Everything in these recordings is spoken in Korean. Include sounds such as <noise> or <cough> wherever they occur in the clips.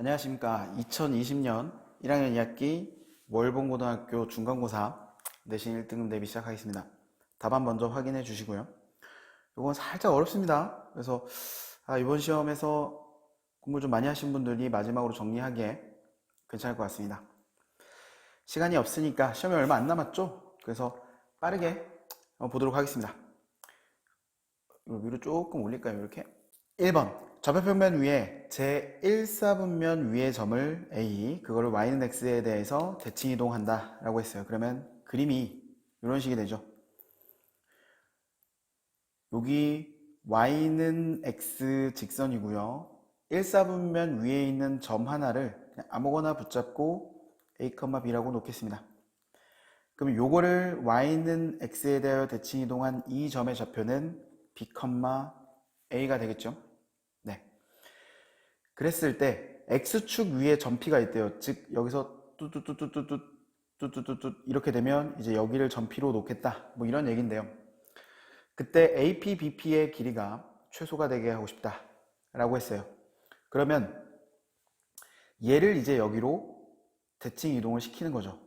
안녕하십니까. 2020년 1학년 2학기 월봉고등학교 중간고사 내신 1등급 대비 시작하겠습니다. 답안 먼저 확인해 주시고요. 이건 살짝 어렵습니다. 그래서 아, 이번 시험에서 공부 좀 많이 하신 분들이 마지막으로 정리하기에 괜찮을 것 같습니다. 시간이 없으니까 시험이 얼마 안 남았죠? 그래서 빠르게 보도록 하겠습니다. 위로 조금 올릴까요? 이렇게. 1번. 좌표평면 위에 제 1사분면 위의 점을 A, 그거를 Y는 X에 대해서 대칭 이동한다 라고 했어요. 그러면 그림이 이런 식이 되죠. 여기 Y는 X 직선이고요. 1사분면 위에 있는 점 하나를 아무거나 붙잡고 A, B라고 놓겠습니다. 그럼 요거를 Y는 X에 대하여 대칭 이동한 이 점의 좌표는 B, A가 되겠죠. 그랬을 때 X축 위에 점피가 있대요. 즉 여기서 뚜뚜뚜뚜뚜 뚜뚜뚜뚜 이렇게 되면 이제 여기를 점피로 놓겠다. 뭐 이런 얘긴데요. 그때 AP, BP의 길이가 최소가 되게 하고 싶다. 라고 했어요. 그러면 얘를 이제 여기로 대칭 이동을 시키는 거죠.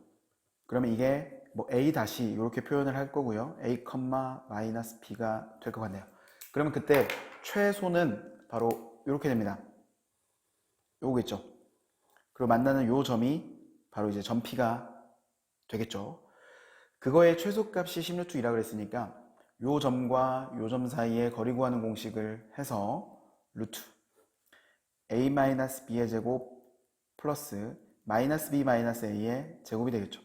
그러면 이게 뭐 a 다시 이렇게 표현을 할 거고요. a 마 마이너스 b가 될 것 같네요. 그러면 그때 최소는 바로 이렇게 됩니다. 요거겠죠. 그리고 만나는 요 점이 바로 이제 점피가 되겠죠. 그거의 최소값이 10루트 2라 그랬으니까 요 점과 요 점 사이에 거리 구하는 공식을 해서 루트 a-b의 제곱 플러스 마이너스 b 마이너스 a의 제곱이 되겠죠.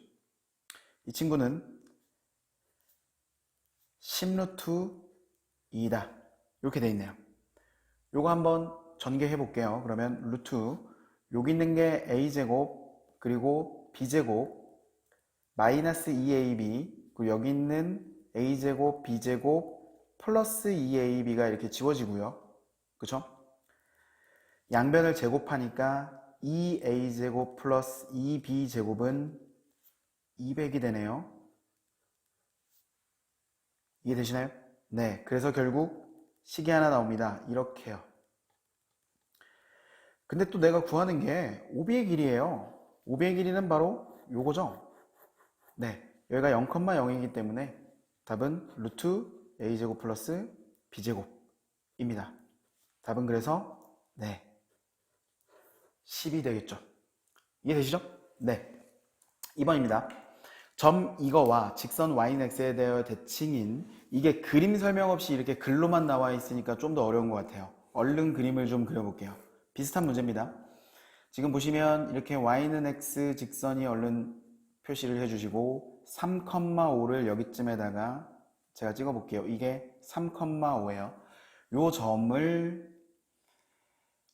이 친구는 10루트 2다. 이렇게 돼 있네요. 요거 한번 전개해 볼게요. 그러면 루트 여기 있는 게 a제곱 그리고 b제곱 마이너스 2ab 그리고 여기 있는 a제곱 b제곱 플러스 2ab가 이렇게 지워지고요. 그쵸? 양변을 제곱하니까 2a제곱 플러스 2b제곱은 200이 되네요. 이해되시나요? 네. 그래서 결국 식이 하나 나옵니다. 이렇게요. 근데 또 내가 구하는 게 OB의 길이에요. OB의 길이는 바로 요거죠. 네. 여기가 0,0이기 때문에 답은 루트 a제곱 플러스 b제곱입니다. 답은 그래서 네. 10이 되겠죠. 이해되시죠? 네. 2번입니다. 점 이거와 직선 yx에 대하여 대칭인 이게 그림 설명 없이 이렇게 글로만 나와 있으니까 좀 더 어려운 것 같아요. 얼른 그림을 좀 그려볼게요. 비슷한 문제입니다. 지금 보시면 이렇게 y는 x 직선이 얼른 표시를 해주시고 3,5를 여기쯤에다가 제가 찍어볼게요. 이게 3,5예요. 요 점을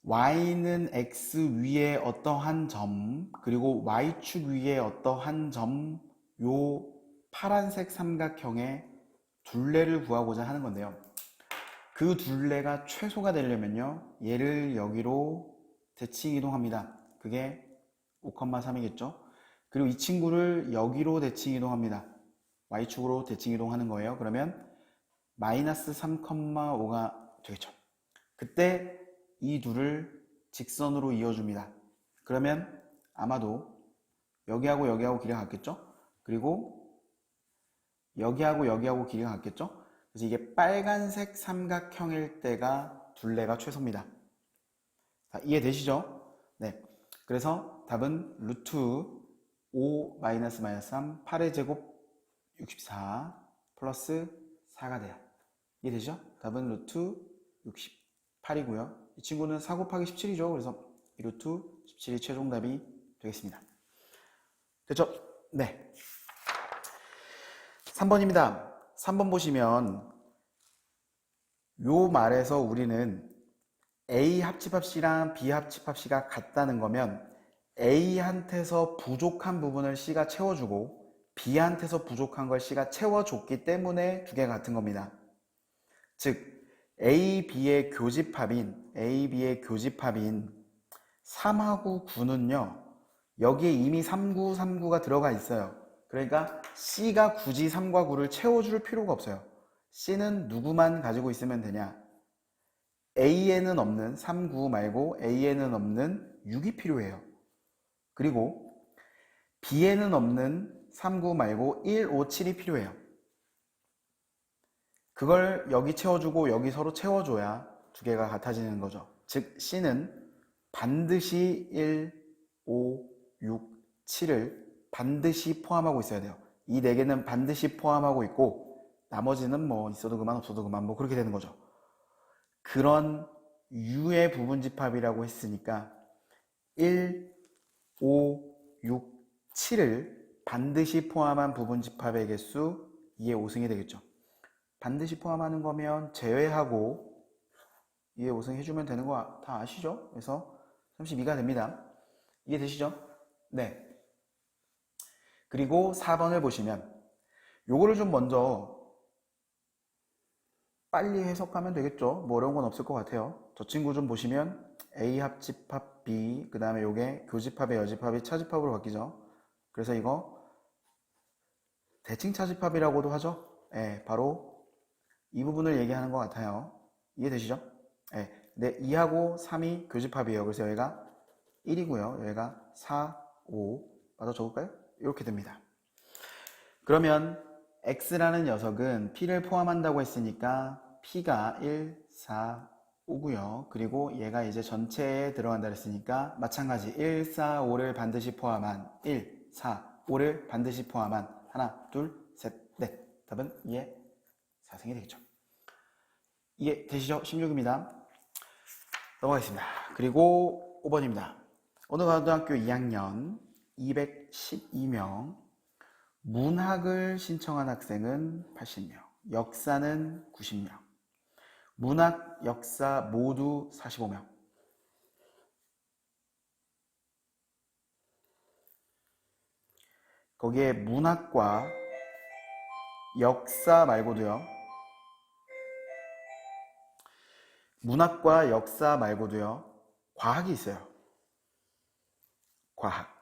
y는 x 위에 어떠한 점 그리고 y축 위에 어떠한 점 요 파란색 삼각형의 둘레를 구하고자 하는 건데요. 그 둘레가 최소가 되려면요. 얘를 여기로 대칭 이동합니다. 그게 5,3이겠죠. 그리고 이 친구를 여기로 대칭 이동합니다. y축으로 대칭 이동하는 거예요. 그러면 마이너스 3,5가 되겠죠. 그때 이 둘을 직선으로 이어줍니다. 그러면 아마도 여기하고 여기하고 길이가 같겠죠? 그리고 여기하고 여기하고 길이가 같겠죠? 그래서 이게 빨간색 삼각형일 때가 둘레가 최소입니다. 자, 이해되시죠? 네. 그래서 답은 루트 5 마이너스 마이너스 3 8의 제곱 64 플러스 4가 돼요. 이해되죠? 답은 루트 68이고요. 이 친구는 4 곱하기 17이죠. 그래서 이 루트 17이 최종 답이 되겠습니다. 됐죠? 네. 3번입니다. 3번 보시면 요 말에서 우리는 A 합집합C랑 B 합집합C가 같다는 거면 A한테서 부족한 부분을 C가 채워주고 B한테서 부족한 걸 C가 채워줬기 때문에 두 개가 같은 겁니다. 즉 A, B의 교집합인 A, B의 교집합인 3하고 9는요. 여기에 이미 3, 9, 3, 9가 들어가 있어요. 그러니까 C가 굳이 3과 9를 채워줄 필요가 없어요. C는 누구만 가지고 있으면 되냐? A에는 없는 3, 9 말고 A에는 없는 6이 필요해요. 그리고 B에는 없는 3, 9 말고 1, 5, 7이 필요해요. 그걸 여기 채워주고 여기 서로 채워줘야 두 개가 같아지는 거죠. 즉 C는 반드시 1, 5, 6, 7을 반드시 포함하고 있어야 돼요. 이 네 개는 반드시 포함하고 있고 나머지는 뭐 있어도 그만 없어도 그만 뭐 그렇게 되는 거죠. 그런 U의 부분 집합이라고 했으니까 1, 5, 6, 7을 반드시 포함한 부분 집합의 개수 2의 5승이 되겠죠. 반드시 포함하는 거면 제외하고 2의 5승 해주면 되는 거 다 아시죠? 그래서 32가 됩니다. 이해되시죠? 네. 그리고 4번을 보시면 요거를 좀 먼저 빨리 해석하면 되겠죠. 뭐 어려운 건 없을 것 같아요. 저 친구 좀 보시면 A 합집합 B 그 다음에 요게 교집합의 여집합이 차집합으로 바뀌죠. 그래서 이거 대칭 차집합이라고도 하죠. 예, 바로 이 부분을 얘기하는 것 같아요. 이해되시죠? 예, 근데 2하고 3이 교집합이에요. 그래서 여기가 1이고요. 여기가 4, 5 맞아 적을까요? 이렇게 됩니다. 그러면 X라는 녀석은 P를 포함한다고 했으니까 P가 1, 4, 5고요. 그리고 얘가 이제 전체에 들어간다 그랬으니까 마찬가지 1, 4, 5를 반드시 포함한 1, 4, 5를 반드시 포함한 하나, 둘, 셋, 넷. 답은 2의 4승이 되겠죠. 이해 되시죠? 16입니다. 넘어가겠습니다. 그리고 5번입니다. 오늘 고등학교 2학년 212명 문학을 신청한 학생은 80명, 역사는 90명, 문학, 역사 모두 45명. 거기에 문학과 역사 말고도요. 문학과 역사 말고도요. 과학이 있어요. 과학.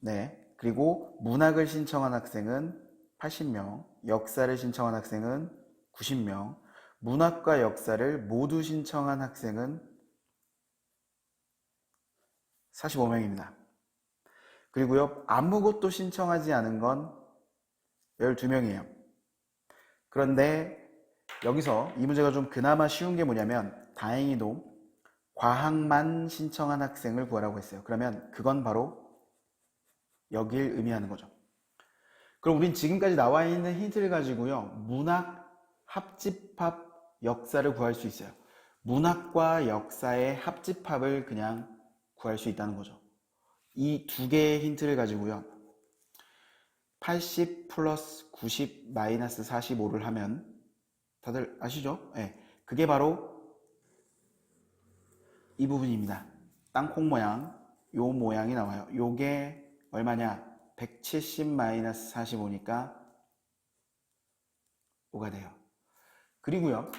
네. 그리고 문학을 신청한 학생은 80명, 역사를 신청한 학생은 90명, 문학과 역사를 모두 신청한 학생은 45명입니다. 그리고요, 아무것도 신청하지 않은 건 12명이에요. 그런데 여기서 이 문제가 좀 그나마 쉬운 게 뭐냐면, 다행히도 과학만 신청한 학생을 구하라고 했어요. 그러면 그건 바로 여길 의미하는 거죠. 그럼 우린 지금까지 나와 있는 힌트를 가지고요. 문학 합집합 역사를 구할 수 있어요. 문학과 역사의 합집합을 그냥 구할 수 있다는 거죠. 이 두 개의 힌트를 가지고요. 80 플러스 90 마이너스 45를 하면 다들 아시죠? 네. 그게 바로 이 부분입니다. 땅콩 모양, 요 모양이 나와요. 요게 얼마냐? 170 마이너스 45니까 5가 돼요. 그리고요.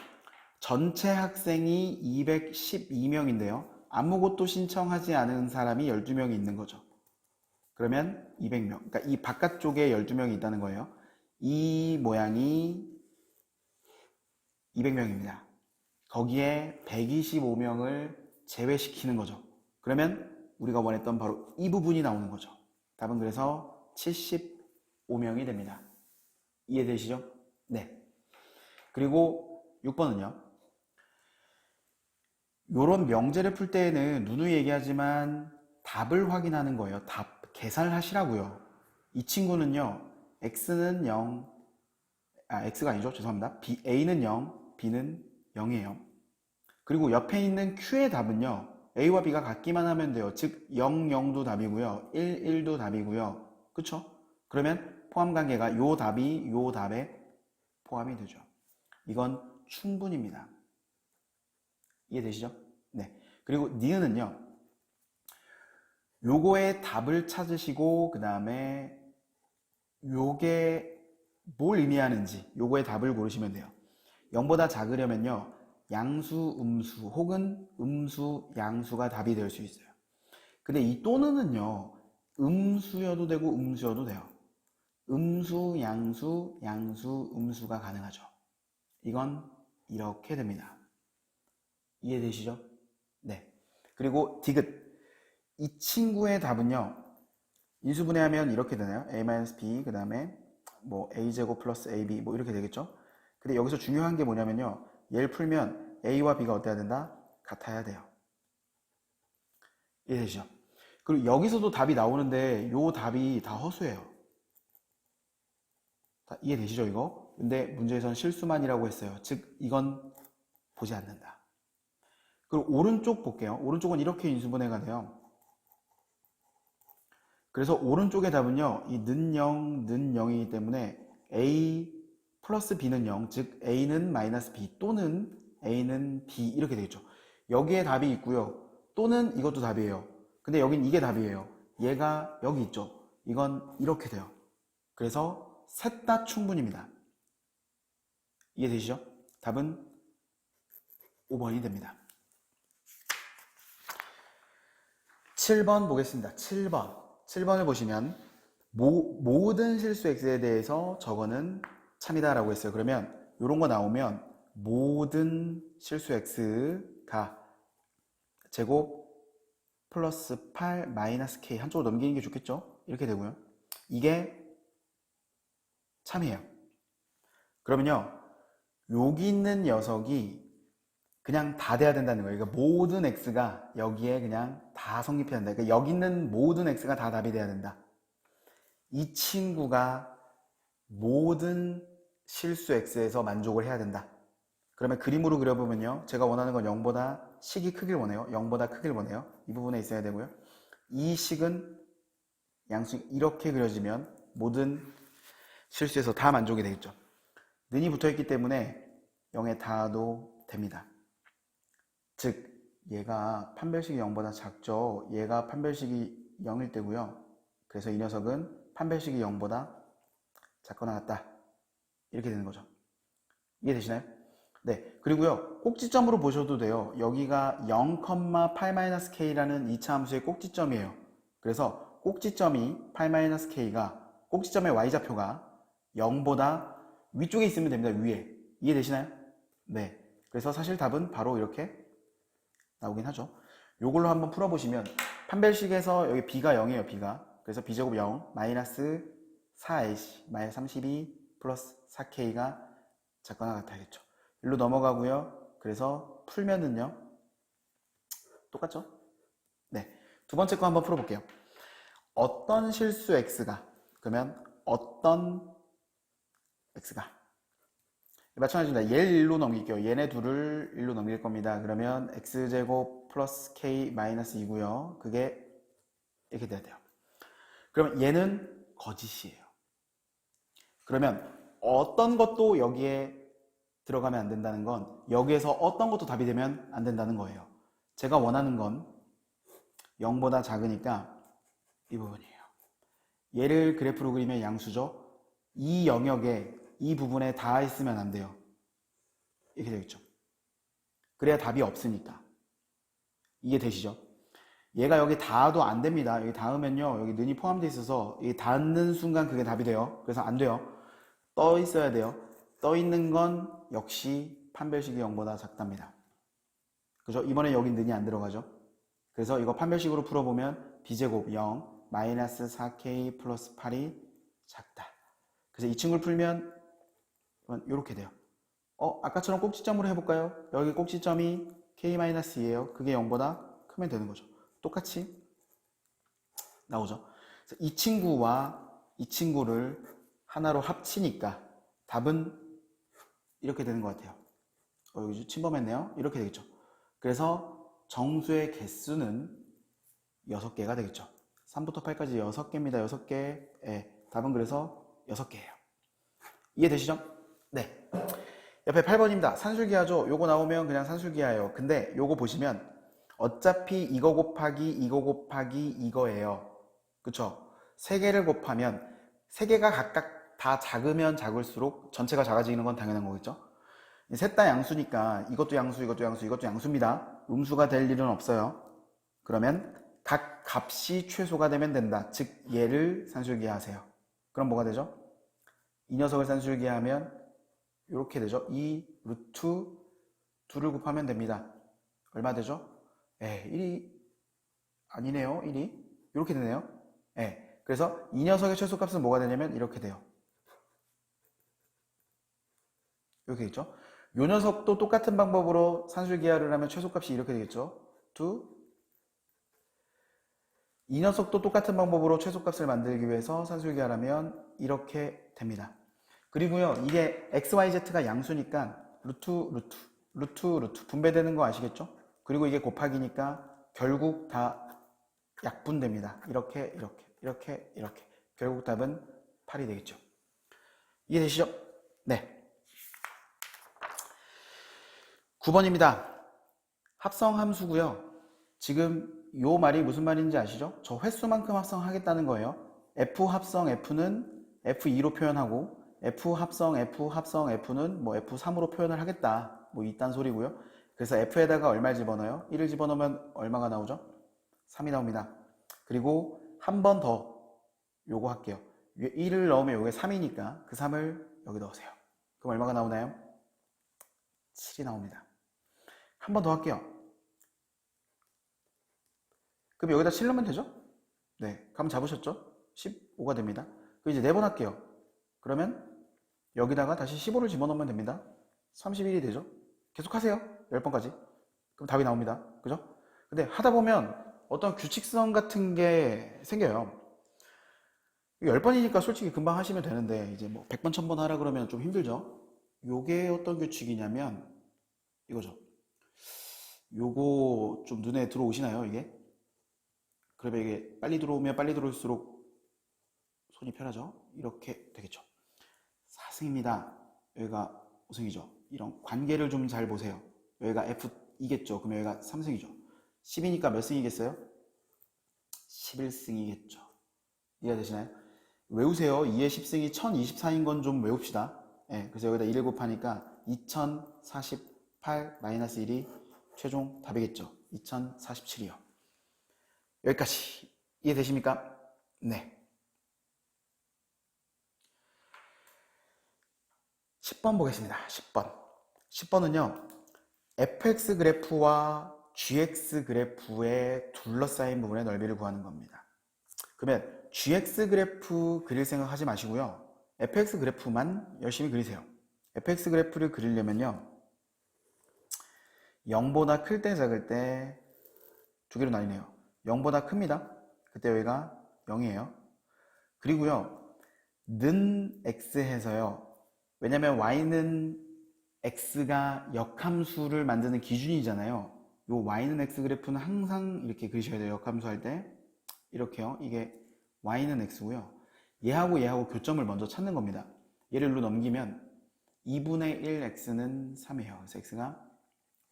전체 학생이 212명인데요. 아무것도 신청하지 않은 사람이 12명이 있는 거죠. 그러면 200명. 그러니까 이 바깥쪽에 12명이 있다는 거예요. 이 모양이 200명입니다. 거기에 125명을 제외시키는 거죠. 그러면 우리가 원했던 바로 이 부분이 나오는 거죠. 답은 그래서 75명이 됩니다. 이해되시죠? 네. 그리고 6번은요. 요런 명제를 풀 때에는 누누이 얘기하지만 답을 확인하는 거예요. 답, 계산을 하시라고요. 이 친구는요. x는 0, 아, x가 아니죠. 죄송합니다. B, a는 0, b는 0이에요. 그리고 옆에 있는 q의 답은요. A와 b가 같기만 하면 돼요. 즉 0, 0도 답이고요. 1, 1도 답이고요. 그쵸? 그러면 포함 관계가 요 답이 요 답에 포함이 되죠. 이건 충분입니다. 이해되시죠? 네. 그리고 니은은요. 요거의 답을 찾으시고 그 다음에 요게 뭘 의미하는지 요거의 답을 고르시면 돼요. 0보다 작으려면요. 양수, 음수 혹은 음수, 양수가 답이 될 수 있어요. 근데 이 또는은요. 음수여도 되고 음수여도 돼요. 음수, 양수, 양수, 음수가 가능하죠. 이건 이렇게 됩니다. 이해되시죠? 네. 그리고 디귿. 이 친구의 답은요. 인수분해하면 이렇게 되나요? a-b 그 다음에 뭐 a제곱 플러스 ab 뭐 이렇게 되겠죠? 근데 여기서 중요한 게 뭐냐면요. 얘를 풀면 a와 b가 어때야 된다? 같아야 돼요. 이해되시죠? 그리고 여기서도 답이 나오는데 요 답이 다 허수예요. 다 이해되시죠 이거? 근데 문제에선 실수만이라고 했어요. 즉 이건 보지 않는다. 그리고 오른쪽 볼게요. 오른쪽은 이렇게 인수분해가 돼요. 그래서 오른쪽의 답은요. 이는 0, 는 0이기 때문에 a 플러스 b는 0, 즉 a는 마이너스 b 또는 a는 b 이렇게 되겠죠. 여기에 답이 있고요. 또는 이것도 답이에요. 근데 여긴 이게 답이에요. 얘가 여기 있죠. 이건 이렇게 돼요. 그래서 셋 다 충분입니다. 이해되시죠? 답은 5번이 됩니다. 7번 보겠습니다. 7번. 7번을 보시면 모, 모든 실수 x에 대해서 저거는 참이다라고 했어요. 그러면 이런 거 나오면 모든 실수 x가 제곱 플러스 8 마이너스 k 한쪽으로 넘기는 게 좋겠죠? 이렇게 되고요. 이게 참이에요. 그러면요. 여기 있는 녀석이 그냥 다 돼야 된다는 거예요. 그러니까 모든 x가 여기에 그냥 다 성립해야 된다. 그러니까 여기 있는 모든 x가 다 답이 돼야 된다. 이 친구가 모든 실수 x에서 만족을 해야 된다. 그러면 그림으로 그려보면요. 제가 원하는 건 0보다 식이 크길 원해요. 0보다 크길 원해요. 이 부분에 있어야 되고요. 이 식은 양식 이렇게 그려지면 모든 실수에서 다 만족이 되겠죠. 는이 붙어 있기 때문에 0에 닿아도 됩니다. 즉 얘가 판별식이 0보다 작죠. 얘가 판별식이 0일 때고요. 그래서 이 녀석은 판별식이 0보다 작거나 같다. 이렇게 되는 거죠. 이해되시나요? 네. 그리고요. 꼭지점으로 보셔도 돼요. 여기가 0,8-k라는 2차 함수의 꼭지점이에요. 그래서 꼭지점이 8-k가 꼭지점의 y좌표가 0보다 위쪽에 있으면 됩니다. 위에. 이해되시나요? 네. 그래서 사실 답은 바로 이렇게 나오긴 하죠. 요걸로 한번 풀어보시면 판별식에서 여기 b가 0이에요. b가. 그래서 b제곱 0 마이너스 4ac 마이너스 32 플러스 4k가 작거나 같아야겠죠. 일로 넘어가고요. 그래서 풀면은요. 똑같죠? 네. 두 번째 거 한번 풀어볼게요. 어떤 실수 x가 그러면 어떤 x가 마찬가지입니다. 얘를 일로 넘길게요. 얘네 둘을 일로 넘길 겁니다. 그러면 x제곱 플러스 k 마이너스 2고요. 그게 이렇게 돼야 돼요. 그러면 얘는 거짓이에요. 그러면 어떤 것도 여기에 들어가면 안 된다는 건 여기에서 어떤 것도 답이 되면 안 된다는 거예요. 제가 원하는 건 0보다 작으니까 이 부분이에요. 얘를 그래프로 그리면 양수죠. 이 영역에 이 부분에 다 있으면 안 돼요. 이렇게 되겠죠. 그래야 답이 없으니까. 이게 되시죠? 얘가 여기 닿아도 안 됩니다. 여기 닿으면요. 여기 눈이 포함되어 있어서 이 닿는 순간 그게 답이 돼요. 그래서 안 돼요. 떠 있어야 돼요. 떠 있는 건 역시 판별식이 0보다 작답니다. 그죠? 이번에 여기 는이 안 들어가죠? 그래서 이거 판별식으로 풀어보면 b제곱 0 마이너스 4k 플러스 8이 작다. 그래서 이 친구를 풀면 이렇게 돼요. 어, 아까처럼 꼭지점으로 해볼까요? 여기 꼭지점이 k-2예요. 그게 0보다 크면 되는 거죠. 똑같이 나오죠. 이 친구와 이 친구를 하나로 합치니까 답은 이렇게 되는 것 같아요. 어, 여기 침범했네요. 이렇게 되겠죠. 그래서 정수의 개수는 6개가 되겠죠. 3부터 8까지 6개입니다. 6개. 예, 답은 그래서 6개예요. 이해되시죠? 네. 옆에 8번입니다. 산술기하죠? 요거 나오면 그냥 산술기하예요. 근데 요거 보시면 어차피 이거 곱하기 이거 곱하기 이거예요. 그쵸? 세 개를 곱하면 세 개가 각각 다 작으면 작을수록 전체가 작아지는 건 당연한 거겠죠? 셋 다 양수니까 이것도 양수, 이것도 양수, 이것도 양수입니다. 음수가 될 일은 없어요. 그러면 각 값이 최소가 되면 된다. 즉 얘를 산술기하세요. 그럼 뭐가 되죠? 이 녀석을 산술기하면 이렇게 되죠. 2 루트 2를 곱하면 됩니다. 얼마 되죠? 예, 1이 아니네요. 1이. 이렇게 되네요. 예. 그래서 이 녀석의 최소값은 뭐가 되냐면 이렇게 돼요. 이렇게 있죠. 요 녀석도 똑같은 방법으로 산술기하를 하면 최소값이 이렇게 되겠죠. 2. 이 녀석도 똑같은 방법으로 최소값을 만들기 위해서 산술기하를 하면 이렇게 됩니다. 그리고요, 이게 XYZ가 양수니까 루트, 루트, 루트, 루트 분배되는 거 아시겠죠? 그리고 이게 곱하기니까 결국 다 약분됩니다. 이렇게, 이렇게, 이렇게, 이렇게. 결국 답은 8이 되겠죠. 이해되시죠? 네. 9번입니다. 합성 함수고요. 지금 요 말이 무슨 말인지 아시죠? 저 횟수만큼 합성하겠다는 거예요. F 합성 F는 F2로 표현하고 F 합성 F 합성 F는 뭐 F3으로 표현을 하겠다. 뭐 이딴 소리고요. 그래서 F에다가 얼마 집어넣어요? 1을 집어넣으면 얼마가 나오죠? 3이 나옵니다. 그리고 한 번 더 요거 할게요. 1을 넣으면 요게 3이니까 그 3을 여기 넣으세요. 그럼 얼마가 나오나요? 7이 나옵니다. 한 번 더 할게요. 그럼 여기다 7 넣으면 되죠? 네. 감 잡으셨죠? 15가 됩니다. 그럼 이제 네 번 할게요. 그러면 여기다가 다시 15를 집어넣으면 됩니다. 31이 되죠? 계속 하세요. 10번까지. 그럼 답이 나옵니다. 그죠? 근데 하다 보면 어떤 규칙성 같은 게 생겨요. 10번이니까 솔직히 금방 하시면 되는데 이제 뭐 100번, 1000번 하라 그러면 좀 힘들죠? 요게 어떤 규칙이냐면 이거죠. 요거 좀 눈에 들어오시나요, 이게? 그러면 이게 빨리 들어오면 빨리 들어올수록 손이 편하죠? 이렇게 되겠죠. 4승입니다. 여기가 5승이죠. 이런 관계를 좀 잘 보세요. 여기가 F2겠죠. 그럼 여기가 3승이죠. 10이니까 몇 승이겠어요? 11승이겠죠. 이해되시나요? 외우세요. 2의 10승이 1024인 건 좀 외웁시다. 예, 그래서 여기다 1을 곱하니까 2048 마이너스 1이 최종 답이겠죠. 2047이요. 여기까지 이해되십니까? 네. 10번 보겠습니다. 10번. 10번은요, fx 그래프와 gx 그래프의 둘러싸인 부분의 넓이를 구하는 겁니다. 그러면 gx 그래프 그릴 생각 하지 마시고요. fx 그래프만 열심히 그리세요. fx 그래프를 그리려면요, 0보다 클 때, 작을 때 두 개로 나뉘네요. 0보다 큽니다. 그때 여기가 0이에요. 그리고요, 는 x 해서요. 왜냐면 y는 x가 역함수를 만드는 기준이잖아요. 요 y는 x 그래프는 항상 이렇게 그리셔야 돼요. 역함수 할 때. 이렇게요. 이게 y는 x고요. 얘하고 얘하고 교점을 먼저 찾는 겁니다. 얘를 일로 넘기면 2분의 1 x는 3이에요. 그래서 x가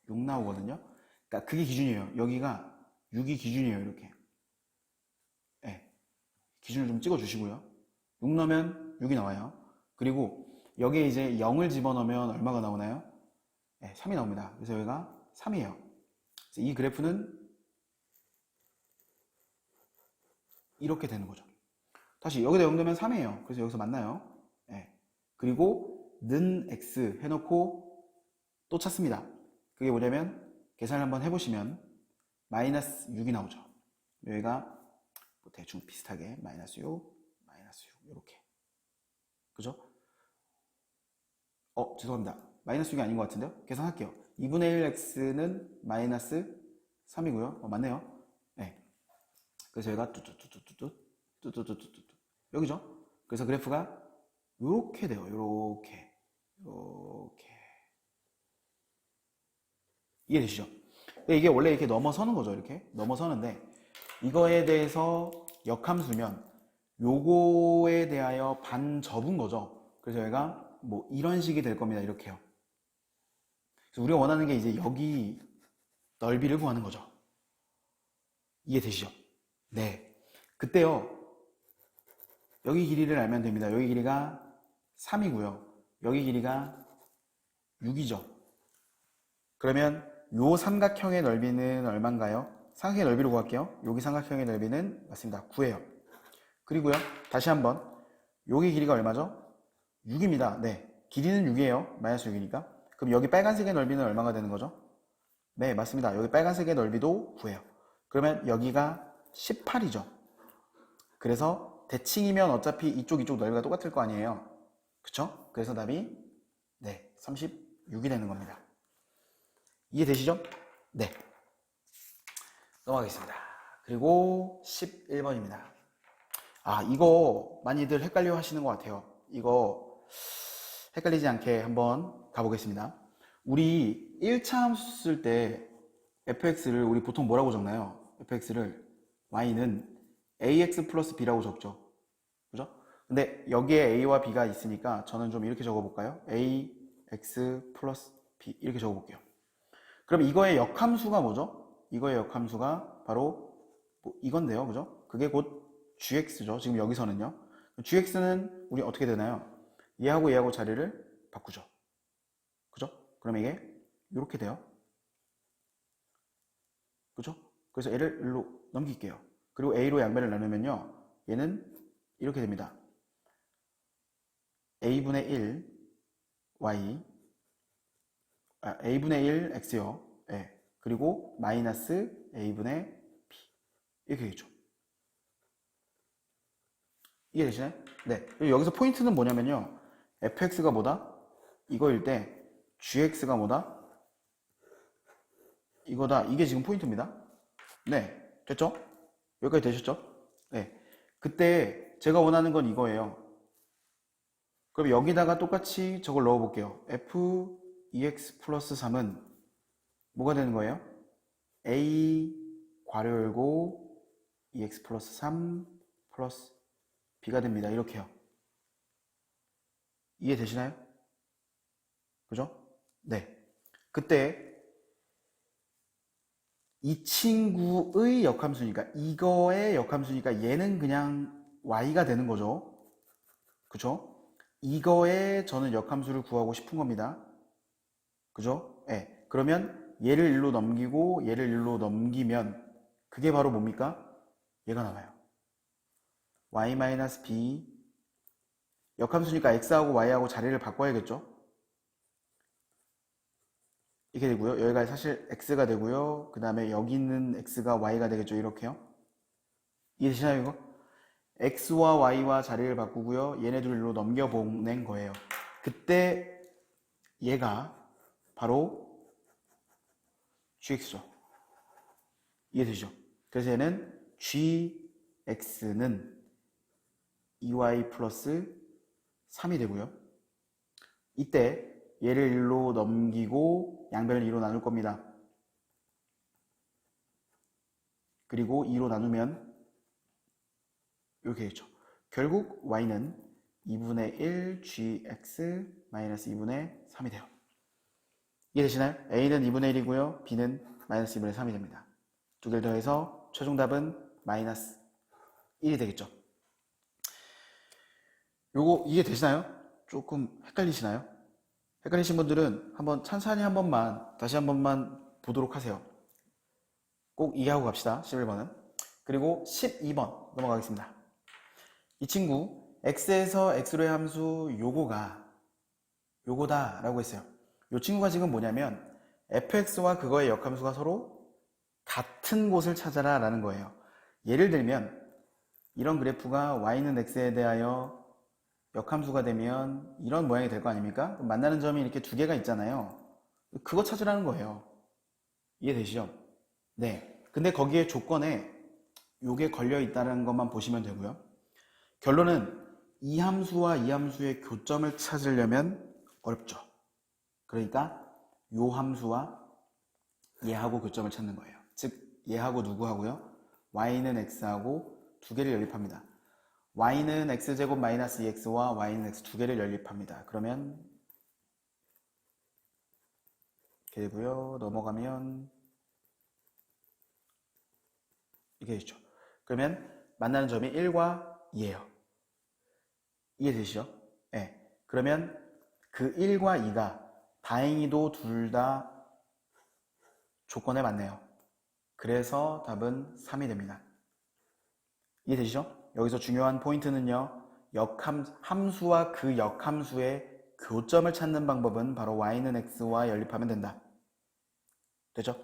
6 나오거든요. 그러니까 그게 기준이에요. 여기가 6이 기준이에요. 이렇게. 네. 기준을 좀 찍어 주시고요. 6 넣으면 6이 나와요. 그리고 여기에 이제 0을 집어넣으면 얼마가 나오나요? 네, 3이 나옵니다. 그래서 여기가 3이에요. 그래서 이 그래프는 이렇게 되는 거죠. 다시 여기다 0 넣으면 3이에요. 그래서 여기서 만나요. 네. 그리고 는 x 해놓고 또 찾습니다. 그게 뭐냐면 계산을 한번 해보시면 마이너스 6이 나오죠. 여기가 뭐 대충 비슷하게 마이너스 6, 마이너스 6 이렇게 그죠? 어 죄송합니다. 마이너스 6이 아닌 것 같은데요? 계산할게요. 2분의 1x는 마이너스 3이고요. 어, 맞네요. 네. 그래서 여기가 뚜뚜뚜뚜뚜뚜 뚜뚜뚜뚜뚜 여기죠? 그래서 그래프가 요렇게 돼요. 요렇게 요렇게 이해되시죠? 이게 원래 이렇게 넘어서는 거죠. 이렇게 넘어서는데 이거에 대해서 역함수면 요거에 대하여 반 접은 거죠. 그래서 얘가 뭐 이런 식이 될 겁니다. 이렇게요. 그래서 우리가 원하는 게 이제 여기 넓이를 구하는 거죠. 이해되시죠? 네. 그때요. 여기 길이를 알면 됩니다. 여기 길이가 3이고요. 여기 길이가 6이죠. 그러면 요 삼각형의 넓이는 얼마인가요? 삼각형의 넓이를 구할게요. 여기 삼각형의 넓이는 맞습니다. 9예요. 그리고요. 다시 한번 여기 길이가 얼마죠? 6입니다. 네. 길이는 6이에요. 마이너스 6이니까. 그럼 여기 빨간색의 넓이는 얼마가 되는 거죠? 네, 맞습니다. 여기 빨간색의 넓이도 9예요. 그러면 여기가 18이죠. 그래서 대칭이면 어차피 이쪽 이쪽 넓이가 똑같을 거 아니에요. 그쵸? 그래서 답이 네, 36이 되는 겁니다. 이해되시죠? 네. 넘어가겠습니다. 그리고 11번입니다. 아, 이거 많이들 헷갈려 하시는 것 같아요. 이거 헷갈리지 않게 한번 가보겠습니다. 우리 1차 함수 쓸 때 fx를 우리 보통 뭐라고 적나요? fx를 y는 ax 플러스 b라고 적죠. 그죠? 근데 여기에 a와 b가 있으니까 저는 좀 이렇게 적어볼까요? a, x 플러스 b 이렇게 적어볼게요. 그럼 이거의 역함수가 뭐죠? 이거의 역함수가 바로 뭐 이건데요. 그죠? 그게 곧 gx죠. 지금 여기서는요. gx는 우리 어떻게 되나요? 얘하고 얘하고 자리를 바꾸죠. 그죠? 그럼 이게 이렇게 돼요. 그죠? 그래서 얘를 일로 넘길게요. 그리고 a로 양변을 나누면요. 얘는 이렇게 됩니다. a분의 1 y 아, a분의 1 x요. 예. 그리고 마이너스 a분의 b 이렇게 되죠. 이해되시나요? 네. 여기서 포인트는 뭐냐면요. fx가 뭐다? 이거일 때 gx가 뭐다? 이거다. 이게 지금 포인트입니다. 네. 됐죠? 여기까지 되셨죠? 네. 그때 제가 원하는 건 이거예요. 그럼 여기다가 똑같이 저걸 넣어 볼게요. f 2x 플러스 3은 뭐가 되는 거예요? a 괄호 열고 2x 플러스 3 플러스 b가 됩니다. 이렇게요. 이해되시나요? 그죠? 네. 그때 이 친구의 역함수니까 이거의 역함수니까 얘는 그냥 y가 되는 거죠. 그죠? 이거에 저는 역함수를 구하고 싶은 겁니다. 그죠? 예. 네. 그러면 얘를 일로 넘기고 얘를 일로 넘기면 그게 바로 뭡니까? 얘가 나와요. y-b 역함수니까 x하고 y하고 자리를 바꿔야겠죠? 이렇게 되고요. 여기가 사실 x가 되고요. 그 다음에 여기 있는 x가 y가 되겠죠. 이렇게요. 이해되시나요, 이거? x와 y와 자리를 바꾸고요. 얘네들 일로 넘겨보낸 거예요. 그때 얘가 바로 gx죠. 이해되시죠? 그래서 얘는 gx는 2y 플러스 3이 되고요. 이때 얘를 1로 넘기고 양변을 2로 나눌 겁니다. 그리고 2로 나누면 이렇게 되죠. 결국 y는 2분의 1 gx 마이너스 2분의 3이 돼요. 이해되시나요? a는 2분의 1이고요. b는 마이너스 2분의 3이 됩니다. 두 개를 더해서 최종 답은 마이너스 1이 되겠죠. 요거 이해되시나요? 조금 헷갈리시나요? 헷갈리신 분들은 한번 찬찬히 한 번만 다시 한 번만 보도록 하세요. 꼭 이해하고 갑시다. 11번은. 그리고 12번 넘어가겠습니다. 이 친구 x에서 x로의 함수 요거가 요거다 라고 했어요. 이 친구가 지금 뭐냐면 fx와 그거의 역함수가 서로 같은 곳을 찾아라 라는 거예요. 예를 들면 이런 그래프가 y는 x에 대하여 역함수가 되면 이런 모양이 될 거 아닙니까? 만나는 점이 이렇게 두 개가 있잖아요. 그거 찾으라는 거예요. 이해되시죠? 네. 근데 거기에 조건에 요게 걸려 있다는 것만 보시면 되고요. 결론은 이 함수와 이 함수의 교점을 찾으려면 어렵죠. 그러니까 요 함수와 얘하고 교점을 찾는 거예요. 즉 얘하고 누구하고요? y는 x하고 두 개를 연립합니다. y는 x제곱 마이너스 2x와 y는 x 두 개를 연립합니다. 그러면 되고요. 넘어가면 이게 되죠. 그러면 만나는 점이 1과 2예요. 이해되시죠? 네. 그러면 그 1과 2가 다행히도 둘 다 조건에 맞네요. 그래서 답은 3이 됩니다. 이해되시죠? 여기서 중요한 포인트는요. 역함, 함수와 그 역함수의 교점을 찾는 방법은 바로 y는 x와 연립하면 된다. 되죠?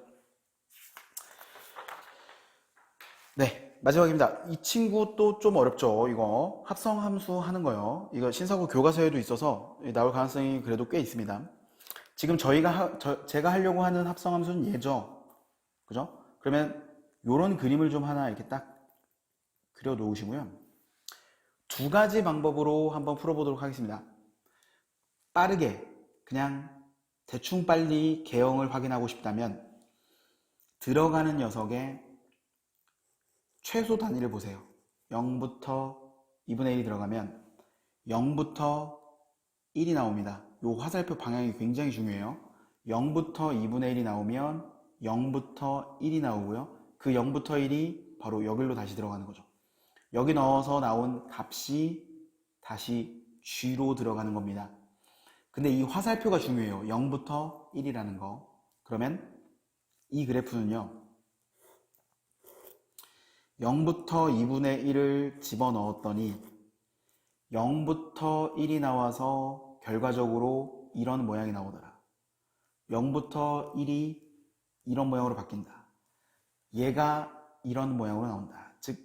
네, 마지막입니다. 이 친구 또 좀 어렵죠. 이거 합성함수 하는 거요. 이거 신사고 교과서에도 있어서 나올 가능성이 그래도 꽤 있습니다. 지금 저희가 하- 저- 제가 하려고 하는 합성함수는 얘죠. 그죠? 그러면 요런 그림을 좀 하나 이렇게 딱 그려 놓으시고요. 두 가지 방법으로 한번 풀어보도록 하겠습니다. 빠르게 그냥 대충 빨리 개형을 확인하고 싶다면 들어가는 녀석의 최소 단위를 보세요. 0부터 2분의 1이 들어가면 0부터 1이 나옵니다. 요 화살표 방향이 굉장히 중요해요. 0부터 2분의 1이 나오면 0부터 1이 나오고요. 그 0부터 1이 바로 여기로 다시 들어가는 거죠. 여기 넣어서 나온 값이 다시 G로 들어가는 겁니다. 근데 이 화살표가 중요해요. 0부터 1이라는 거. 그러면 이 그래프는요. 0부터 2분의 1을 집어넣었더니 0부터 1이 나와서 결과적으로 이런 모양이 나오더라. 0부터 1이 이런 모양으로 바뀐다. 얘가 이런 모양으로 나온다. 즉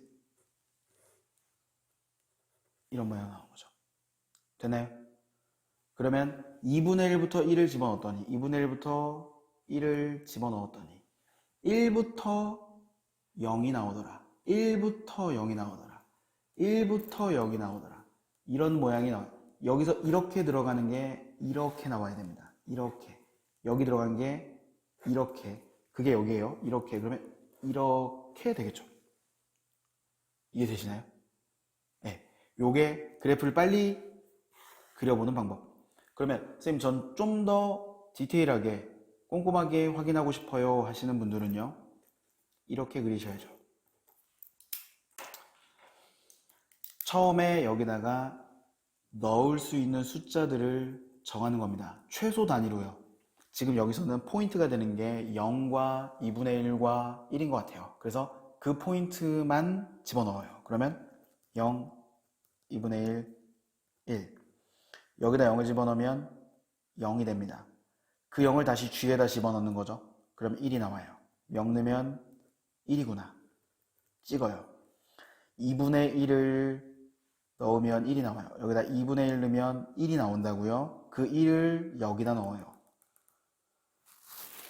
이런 모양으로 나온 거죠. 되나요? 그러면 2분의 1부터 1을 집어넣었더니 2분의 1부터 1을 집어넣었더니 1부터 0이 나오더라. 1부터 0이 나오더라. 1부터 0이 나오더라. 이런 모양이 나와요. 여기서 이렇게 들어가는 게 이렇게 나와야 됩니다. 이렇게. 여기 들어간 게 이렇게. 그게 여기에요. 이렇게. 그러면 이렇게 되겠죠. 이해되시나요? 네. 요게 그래프를 빨리 그려보는 방법. 그러면 선생님 전 좀 더 디테일하게 꼼꼼하게 확인하고 싶어요 하시는 분들은요. 이렇게 그리셔야죠. 처음에 여기다가 넣을 수 있는 숫자들을 정하는 겁니다. 최소 단위로요. 지금 여기서는 포인트가 되는 게 0과 2분의 1과 1인 것 같아요. 그래서 그 포인트만 집어넣어요. 그러면 0, 2분의 1, 1. 여기다 0을 집어넣으면 0이 됩니다. 그 0을 다시 G에다 집어넣는 거죠. 그럼 1이 나와요. 0 넣으면 1이구나. 찍어요. 2분의 1을 넣으면 1이 나와요. 여기다 2분의 1 넣으면 1이 나온다고요. 그 1을 여기다 넣어요.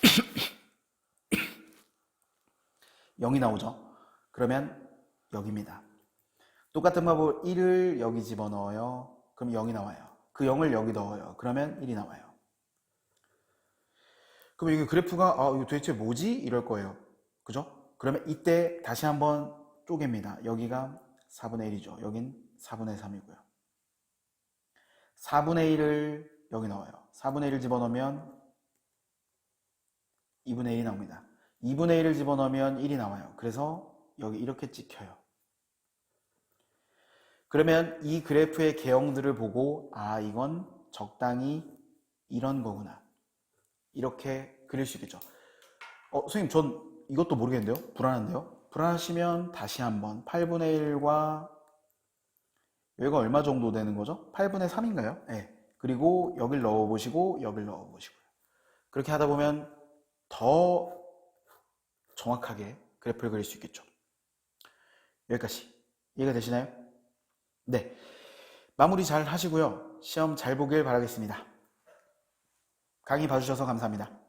<coughs> (0이) 나오죠. 그러면 여기입니다. 똑같은 방법으로 1을 여기 집어넣어요. 그럼 0이 나와요. 그 0을 여기 넣어요. 그러면 1이 나와요. 그럼 이게 그래프가 아 이거 도대체 뭐지? 이럴 거예요. 그죠? 그러면 이때 다시 한번 쪼갭니다. 여기가 4분의 1이죠. 여긴 4분의 3이고요. 4분의 1을 여기 넣어요. 4분의 1을 집어넣으면 2분의 1이 나옵니다. 2분의 1을 집어넣으면 1이 나와요. 그래서 여기 이렇게 찍혀요. 그러면 이 그래프의 개형들을 보고 아 이건 적당히 이런 거구나. 이렇게 그릴 수 있겠죠. 어, 선생님 전 이것도 모르겠는데요? 불안한데요? 불안하시면 다시 한번 8분의 1과 여기가 얼마 정도 되는 거죠? 8분의 3인가요? 네. 그리고 여길 넣어보시고 여길 넣어보시고요. 그렇게 하다 보면 더 정확하게 그래프를 그릴 수 있겠죠. 여기까지 이해가 되시나요? 네. 마무리 잘 하시고요. 시험 잘 보길 바라겠습니다. 강의 봐주셔서 감사합니다.